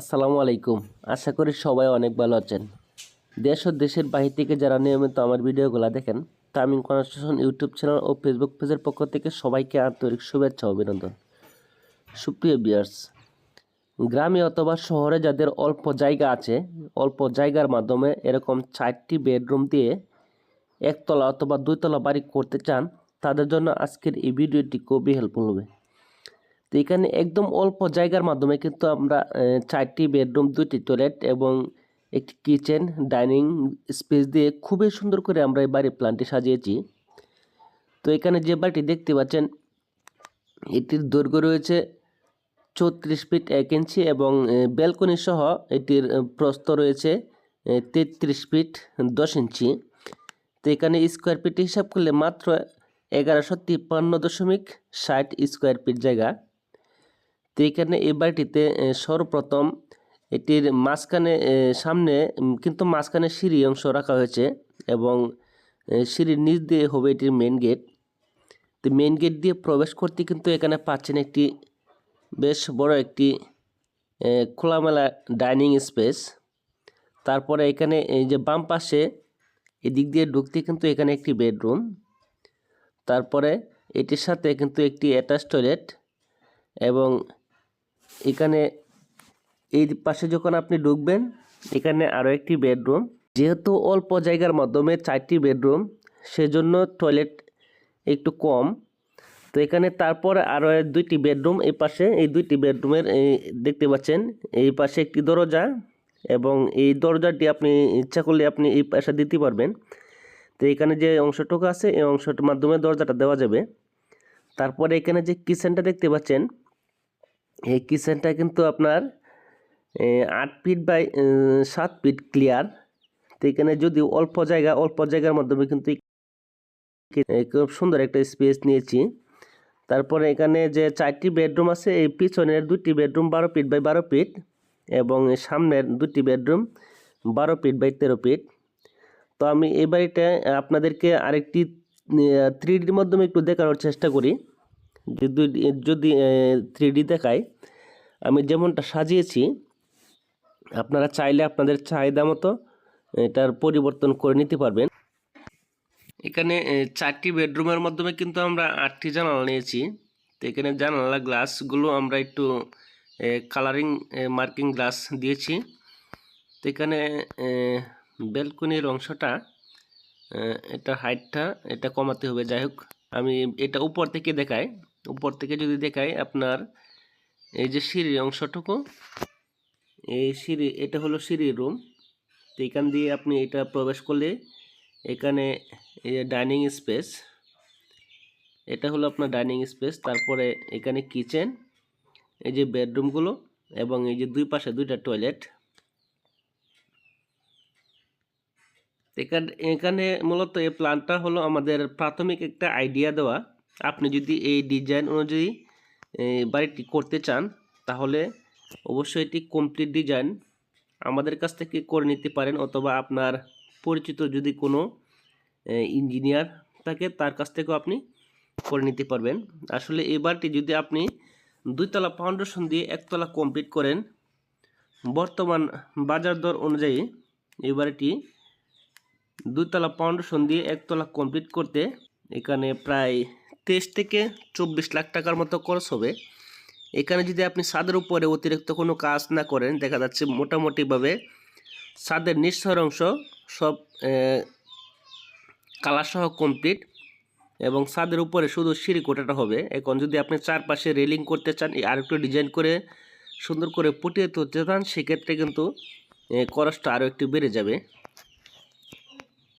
আসসালামু আলাইকুম। আশা করি সবাই অনেক ভালো আছেন। দেশ ও দেশের বাহির থেকে যারা নিয়মিত আমার ভিডিওগুলো দেখেন, তামিম কনস্ট্রাকশন ইউটিউব চ্যানেল ও ফেসবুক পেজের পক্ষ থেকে সবাইকে আন্তরিক শুভেচ্ছা অভিনন্দন। সুপ্রিয় বিয়ার্স গ্রামে অথবা শহরে যাদের অল্প জায়গা আছে, অল্প জায়গার মাধ্যমে এরকম চারটি বেডরুম দিয়ে একতলা অথবা দুইতলা বাড়ি করতে চান, তাদের জন্য আজকের এই ভিডিওটি খুবই হেল্পফুল হবে। এখানে একদম অল্প জায়গার মাধ্যমে কিন্তু আমরা চারটি বেডরুম, দুটি টয়লেট এবং একটি কিচেন, ডাইনিং স্পেস দিয়ে খুবই সুন্দর করে আমরা এই বাড়ির প্ল্যানটি সাজিয়েছি। তো এখানে যে বাড়িটি দেখতে পাচ্ছেন, এটির দৈর্ঘ্য রয়েছে চৌত্রিশ ফিট এক ইঞ্চি এবং ব্যালকনি সহ এটির প্রস্থ রয়েছে তেত্রিশ ফিট দশ ইঞ্চি। তো এখানে স্কোয়ার ফিট হিসাব করলে মাত্র এগারোশো তিপ্পান্ন দশমিক ষাট স্কোয়ার ফিট জায়গা। তো এখানে এই বাড়িটিতে সর্বপ্রথম এটির মাঝখানে সামনে কিন্তু মাঝখানে সিঁড়ি অংশ রাখা হয়েছে এবং সিঁড়ির নিচ দিয়ে হবে এটির মেন গেট তো মেন গেট দিয়ে প্রবেশ করতে কিন্তু এখানে পাচ্ছেন একটি বেশ বড় একটি খোলামেলা ডাইনিং স্পেস। তারপরে এখানে এই যে বাম পাশে এদিক দিয়ে ঢুকতে কিন্তু এখানে একটি বেডরুম। তারপরে এটির সাথে কিন্তু একটি অ্যাটাচ টয়লেট এবং এখানে এই পাশে যখন আপনি ঢুকবেন, এখানে আরও একটি বেডরুম। যেহেতু অল্প জায়গার মাধ্যমে চারটি বেডরুম, সেজন্য টয়লেট একটু কম। তো এখানে তারপর আরও দুইটি বেডরুম এই পাশে। এই দুইটি বেডরুমের দেখতে পাচ্ছেন, এই পাশে একটি দরজা এবং এই দরজাটি আপনি, ইচ্ছা করলে আপনি এই পাশে দিতে পারবেন। তো এখানে যে অংশটুকু আছে, এই অংশটার মাধ্যমে দরজাটা দেওয়া যাবে। তারপরে এখানে যে কিচেনটা দেখতে পাচ্ছেন এই কিচেনটা কিন্তু আপনার আট ফিট বাই সাত ফিট ক্লিয়ার তো এখানে যদি অল্প জায়গা, অল্প জায়গার মাধ্যমে কিন্তু খুব সুন্দর একটা স্পেস নিয়েছি। তারপরে এখানে যে চারটি বেডরুম আছে, এই পিছনের দুটি বেডরুম বারো ফিট বাই বারো ফিট এবং সামনের দুটি বেডরুম বারো ফিট বাই তেরো ফিট। তো আমি এই বাড়িটা আপনাদেরকে আরেকটি থ্রি ডির মাধ্যমে একটু দেখানোর চেষ্টা করি। যদি যদি থ্রি ডি দেখায় আমি যেমনটা সাজিয়েছি, আপনারা চাইলে আপনাদের চাহিদা মতো এটার পরিবর্তন করে নিতে পারবেন। এখানে চারটি বেডরুমের মাধ্যমে কিন্তু আমরা আটটি জানালা নিয়েছি। তো এখানে জানালা গ্লাসগুলো আমরা একটু কালারিং মার্কিং গ্লাস দিয়েছি। তো এখানে ব্যালকনির অংশটা এটা হাইটটা এটা কমাতে হবে। যাই হোক, আমি এটা উপর থেকে দেখাই। উপর থেকে যদি দেখাই আপনার এই যে সিঁড়ির অংশটুকু, এই সিঁড়ি, এটা হলো সিঁড়ির রুম তো এখান দিয়ে আপনি এটা প্রবেশ করলে এখানে এই যে ডাইনিং স্পেস এটা হলো আপনার ডাইনিং স্পেস তারপরে এখানে কিচেন এই যে বেডরুমগুলো এবং এই যে দুই পাশে দুইটা টয়লেট এখানে এখানে মূলত এই প্ল্যানটা হলো আমাদের প্রাথমিক একটা আইডিয়া দেওয়া। আপনি যদি এই ডিজাইন অনুযায়ী বাড়িটি করতে চান, তাহলে অবশ্যই এটি কমপ্লিট ডিজাইন আমাদের কাছ থেকে করে নিতে পারেন অথবা আপনার পরিচিত যদি কোনো ইঞ্জিনিয়ার থাকে, তার কাছ থেকেও আপনি করে নিতে পারবেন। আসলে এই বাড়িটি যদি আপনি দুইতলা ফাউন্ডেশন দিয়ে একতলা কমপ্লিট করেন, বর্তমান বাজার দর অনুযায়ী এই বাড়িটি দুইতলা ফাউন্ডেশন দিয়ে একতলা কমপ্লিট করতে এখানে প্রায় তেইশ থেকে চব্বিশ লাখ টাকার মতো খরচ হবে। এখানে যদি আপনি ছাদের উপরে অতিরিক্ত কোনো কাজ না করেন, দেখা যাচ্ছে মোটামুটিভাবে ছাদের নিঃস্বর অংশ সব কালার সহ কমপ্লিট এবং ছাদের উপরে শুধু সিঁড়ি কোটাটা হবে। এখন যদি আপনি চারপাশে রেলিং করতে চান আর একটু ডিজাইন করে সুন্দর করে পুটিয়ে তুলতে চান, সেক্ষেত্রে কিন্তু খরচটা আরও একটু বেড়ে যাবে।